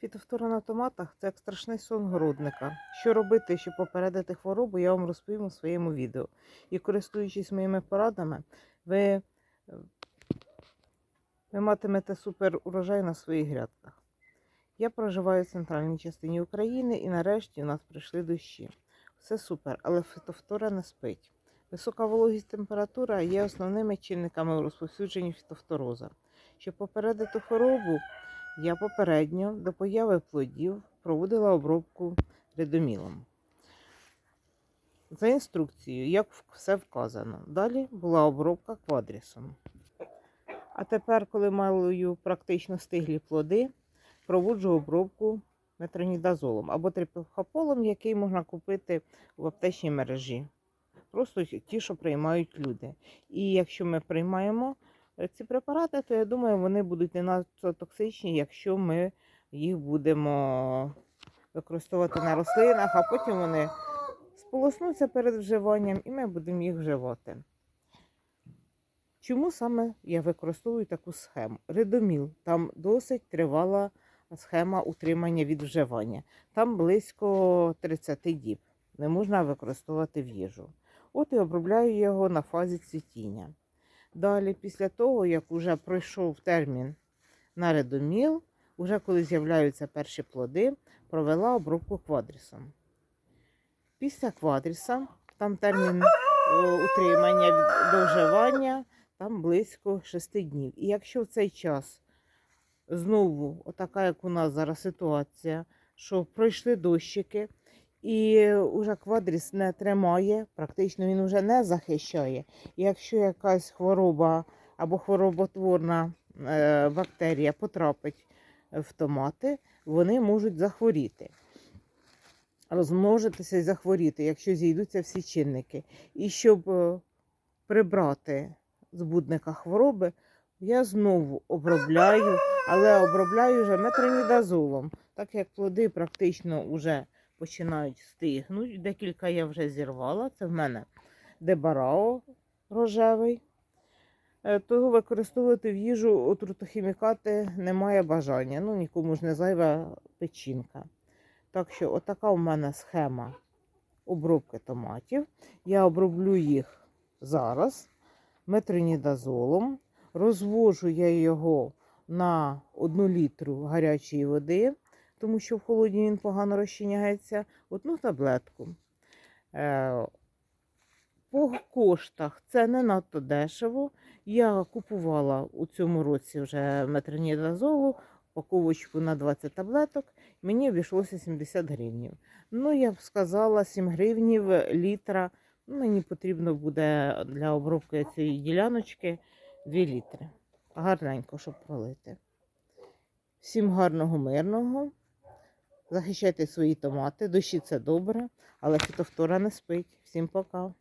Фітофтора на томатах це як страшний сон городника. Що робити, щоб попередити хворобу, я вам розповім у своєму відео. І користуючись моїми порадами, ви, е, ви матимете супер урожай на своїх грядках. Я проживаю в центральній частині України і нарешті у нас прийшли дощі. Все супер, але фітофтора не спить. Висока вологість температура є основними чинниками у розповсюдженні фітофтороза. Щоб попередити хворобу, я попередньо до появи плодів проводила обробку редомілом. За інструкцією, як все вказано. Далі була обробка квадрісом. А тепер, коли малою практично стиглі плоди, проводжу обробку метронідазолом або трипохополом, який можна купити в аптечній мережі. Просто ті, що приймають люди. І якщо ми приймаємо ці препарати, то я думаю, вони будуть не надто токсичні, якщо ми їх будемо використовувати на рослинах, а потім вони сполоснуться перед вживанням і ми будемо їх вживати. Чому саме я використовую таку схему? Редоміл, там досить тривала схема утримання від вживання. Там близько 30 діб. Не можна використовувати в їжу. От і обробляю його на фазі цвітіння. Далі, після того, як вже пройшов термін на редоміл, уже коли з'являються перші плоди, провела обробку квадрісом. Після квадріса, там термін е, утримання від- до вживання, там близько 6 днів. І якщо в цей час знову, отака, як у нас зараз ситуація, що пройшли дощики, і вже квадріс не тримає, практично він вже не захищає. Якщо якась хвороба або хвороботворна е, бактерія потрапить в томати, вони можуть захворіти. Розмножитися і захворіти, якщо зійдуться всі чинники. І щоб е, прибрати збудника хвороби, я знову обробляю, але обробляю вже метронідазолом, так як плоди практично вже починають стигнути. Декілька я вже зірвала. Це в мене дебарао рожевий. Е, Того використовувати в їжу отрутохімікати немає бажання. Ну, нікому ж не зайва печінка. Так що, отака у мене схема обробки томатів. Я оброблю їх зараз метронідазолом. Розвожу я його на 1 літру гарячої води, тому що в холодні він погано розчиняється. Одну таблетку. Е, По коштах це не надто дешево. Я купувала у цьому році вже метронідазолу, упаковочку на 20 таблеток. Мені обійшлося 70 гривнів. Ну, я б сказала, 7 гривнів літра. Мені потрібно буде для обробки цієї діляночки 2 літри. Гарненько, щоб пролити. Всім гарного, мирного. Захищайте свої томати. душі це добре, але фітофтора не спить. Всім пока.